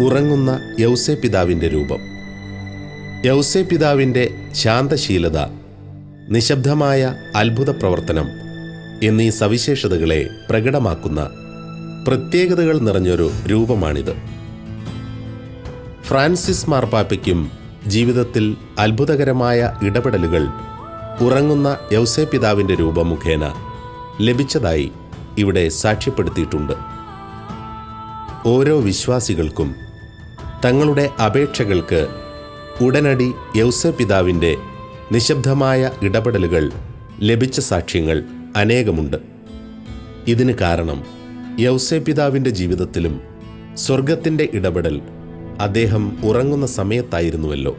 ഉറങ്ങുന്ന യൗസേ പിതാവിന്റെ രൂപം. യൗസേ പിതാവിന്റെ ശാന്തശീലത നിശബ്ദമായ അത്ഭുത പ്രവർത്തനം എന്നീ സവിശേഷതകളെ പ്രകടമാക്കുന്ന പ്രത്യേകതകൾ നിറഞ്ഞൊരു രൂപമാണിത്. ഫ്രാൻസിസ് മാർപ്പാപ്പയ്ക്കും ജീവിതത്തിൽ അത്ഭുതകരമായ ഇടപെടലുകൾ ഉറങ്ങുന്ന യൗസേ പിതാവിന്റെ രൂപം മുഖേന ലഭിച്ചതായി ഇവിടെ സാക്ഷ്യപ്പെടുത്തിയിട്ടുണ്ട്. ഓരോ വിശ്വാസികൾക്കും തങ്ങളുടെ അപേക്ഷകൾക്ക് ഉടനടി യൗസ പിതാവിന്റെ നിശബ്ദമായ ഇടപെടലുകൾ ലഭിച്ച സാക്ഷ്യങ്ങൾ അനേകമുണ്ട്. ഇതിന് കാരണം യൗസേ പിതാവിന്റെ ജീവിതത്തിലും സ്വർഗത്തിന്റെ ഇടപെടൽ അദ്ദേഹം ഉറങ്ങുന്ന സമയത്തായിരുന്നുവല്ലോ.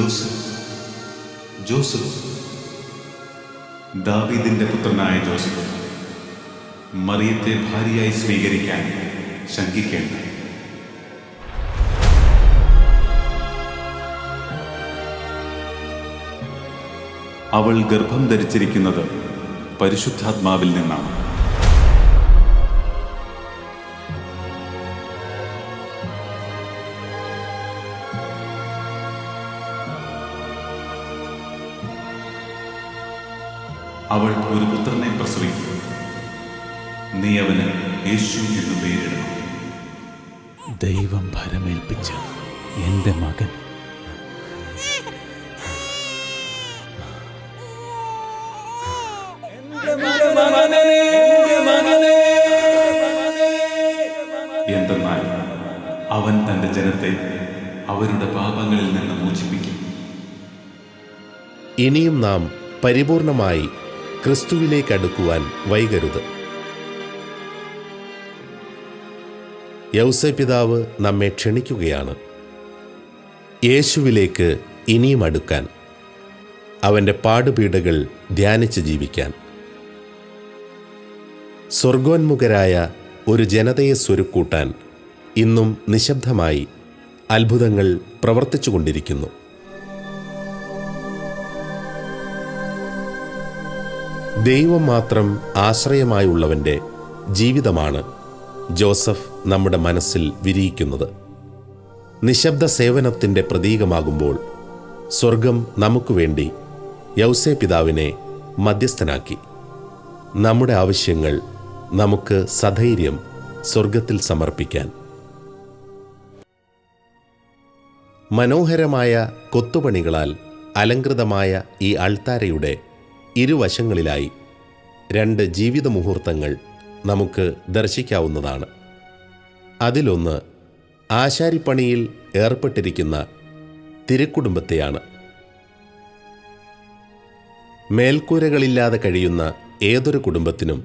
ജോസഫ്. ജോസഫ്. ദാവീദിന്റെ പുത്രനായ ജോസഫ്. മറിയത്തെ ഭാര്യയായി സ്വീകരിക്കാൻ ശങ്കിക്കേണ്ട. അവൾ ഗർഭം ധരിച്ചിരിക്കുന്നത് പരിശുദ്ധാത്മാവിൽ നിന്നാണ്. അവൾ ഒരു പുത്രനെ പ്രസവിക്കും. നീ അവന് യേശു എന്ന് പേരിടണം. ദൈവം ഭരമേൽപ്പിച്ച എന്റെ മകൻ. എന്തെന്നാൽ അവൻ തന്റെ ജനത്തെ അവരുടെ പാപങ്ങളിൽ നിന്ന് മോചിപ്പിക്കും. ഇനിയും നാം പരിപൂർണമായി ക്രിസ്തുവിലേക്ക് അടുക്കുവാൻ വൈകരുത്. യൗസ പിതാവ് നമ്മെ ക്ഷണിക്കുകയാണ്. യേശുവിലേക്ക് ഇനിയും അടുക്കാൻ. അവന്റെ പാടുപീടകൾ ധ്യാനിച്ച് ജീവിക്കാൻ. സ്വർഗോന്മുഖരായ ഒരു ജനതയെ സ്വരുക്കൂട്ടാൻ ഇന്നും നിശബ്ദമായി അത്ഭുതങ്ങൾ പ്രവർത്തിച്ചുകൊണ്ടിരിക്കുന്നു. ദൈവം മാത്രം ആശ്രയമായുള്ളവന്റെ ജീവിതമാണ് ജോസഫ് നമ്മുടെ മനസ്സിൽ വിരിയിക്കുന്നത്. നിശബ്ദ സേവനത്തിന്റെ പ്രതീകമാകുമ്പോൾ സ്വർഗം നമുക്ക് വേണ്ടി യൗസേ പിതാവിനെ മധ്യസ്ഥനാക്കി. നമ്മുടെ ആവശ്യങ്ങൾ നമുക്ക് സധൈര്യം സ്വർഗത്തിൽ സമർപ്പിക്കാൻ. മനോഹരമായ കൊത്തുപണികളാൽ അലങ്കൃതമായ ഈ അൾത്താരയുടെ ഇരുവശങ്ങളിലായി രണ്ട് ജീവിത മുഹൂർത്തങ്ങൾ നമുക്ക് ദർശിക്കാവുന്നതാണ്. അതിലൊന്ന് ആശാരിപ്പണിയിൽ ഏർപ്പെട്ടിരിക്കുന്ന തിരുക്കുടുംബത്തെയാണ്. മേൽക്കൂരകളില്ലാതെ കഴിയുന്ന ഏതൊരു കുടുംബത്തിനും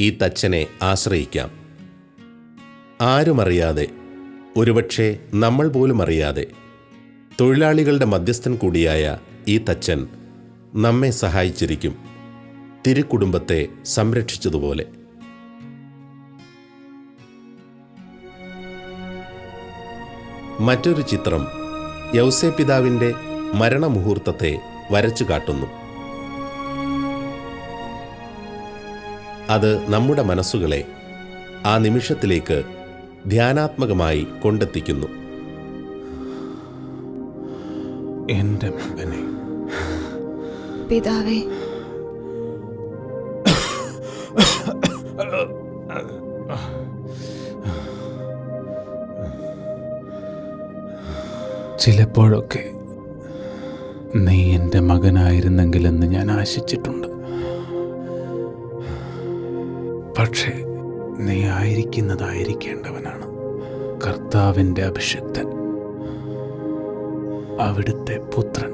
ഈ തച്ചനെ ആശ്രയിക്കാം. ആരുമറിയാതെ ഒരുപക്ഷെ നമ്മൾ പോലും അറിയാതെ തൊഴിലാളികളുടെ മധ്യസ്ഥൻ കൂടിയായ ഈ തച്ചൻ നമ്മെ സഹായിച്ചിരിക്കും. തിരുക്കുടുംബത്തെ സംരക്ഷിച്ചതുപോലെ. മറ്റൊരു ചിത്രം യൗസേ പിതാവിന്റെ മരണമുഹൂർത്തത്തെ വരച്ചു കാട്ടുന്നു. അത് നമ്മുടെ മനസ്സുകളെ ആ നിമിഷത്തിലേക്ക് ധ്യാനാത്മകമായി കൊണ്ടെത്തിക്കുന്നു. എന്റെ മകനെ. പിതാവേ. ചിലപ്പോഴൊക്കെ നീ എന്റെ മകനായിരുന്നെങ്കിലെന്ന് ഞാൻ ആശിച്ചിട്ടുണ്ട്. പക്ഷേ നീ ആയിരിക്കുന്നതായിരിക്കേണ്ടവനാണ് കർത്താവിന്റെ അഭിഷിക്തൻ അവിടുത്തെ പുത്രൻ.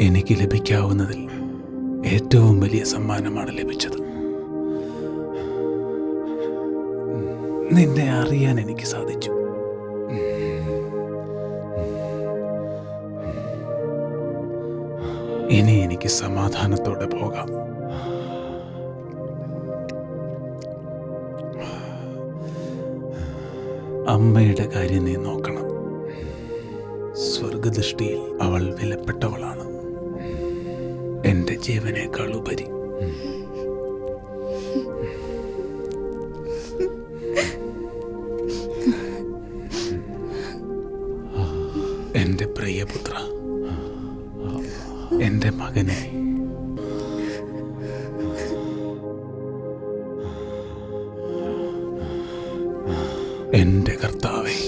എനിക്ക് ലഭിക്കാവുന്നതിൽ ഏറ്റവും വലിയ സമ്മാനമാണ് ലഭിച്ചത്. നിന്നെ അറിയാൻ എനിക്ക് സാധിച്ചു. ഇനി എനിക്ക് സമാധാനത്തോടെ പോകാം. അമ്മയുടെ കാര്യം നീ നോക്കണം. സ്വർഗദൃഷ്ടിയിൽ അവൾ വിലപ്പെട്ടവളാണ്. എന്റെ ജീവനേക്കാൾ ഉപരി. എന്റെ പ്രിയപുത്ര എന്റെ മകനെ. എന്റെ കർത്താവേ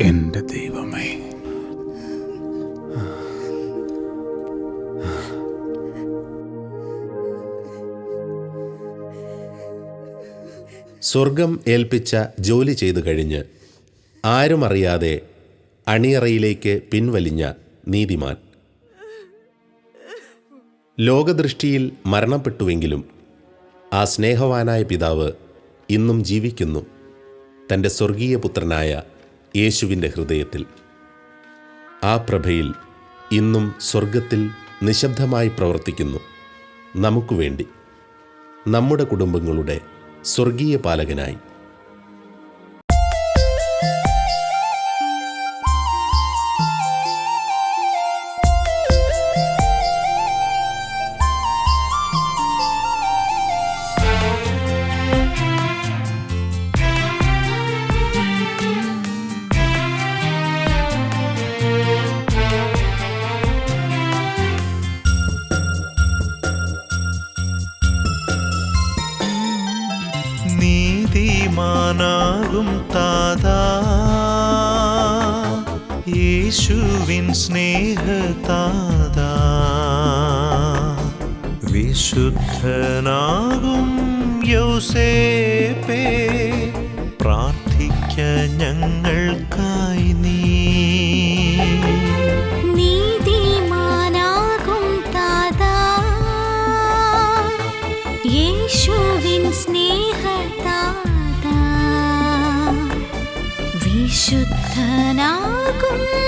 എന്റെ ദൈവമേ. സ്വർഗം ഏൽപ്പിച്ച ജോലി ചെയ്തു കഴിഞ്ഞ് ആരും അറിയാതെ അണിയറയിലേക്ക് പിൻവലിഞ്ഞ നീതിമാൻ. ലോകദൃഷ്ടിയിൽ മരണപ്പെട്ടുവെങ്കിലും ആ സ്നേഹവാനായ പിതാവ് ഇന്നും ജീവിക്കുന്നു തന്റെ സ്വർഗീയ പുത്രനായ യേശുവിന്റെ ഹൃദയത്തിൽ. ആ പ്രഭയിൽ ഇന്നും സ്വർഗത്തിൽ നിശബ്ദമായി പ്രവർത്തിക്കുന്നു. നമുക്കുവേണ്ടി നമ്മുടെ കുടുംബങ്ങളുടെ സ്വർഗീയ പാലകനായി യേശുവിൻ സ്നേഹതാതാ. വിശുദ്ധനാകും യൗസേപ്പേ പ്രാർത്ഥിക്ക ഞങ്ങൾക്കായി നീ. നീതിമാനാകും താതാ. വിശുദ്ധനാകും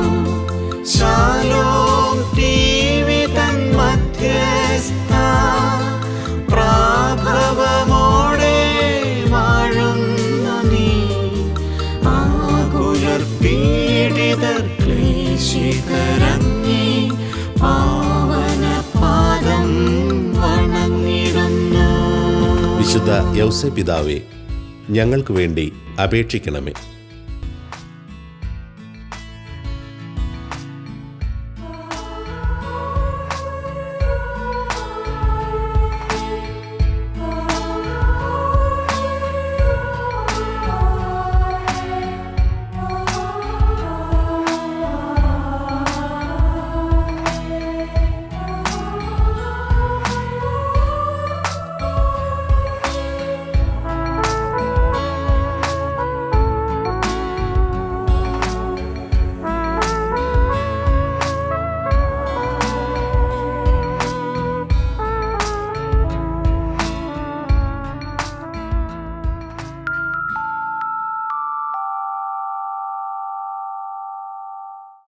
നീ. വിശുദ്ധ യൗസ പിതാവേ ഞങ്ങൾക്ക് വേണ്ടി അപേക്ഷിക്കണമേ.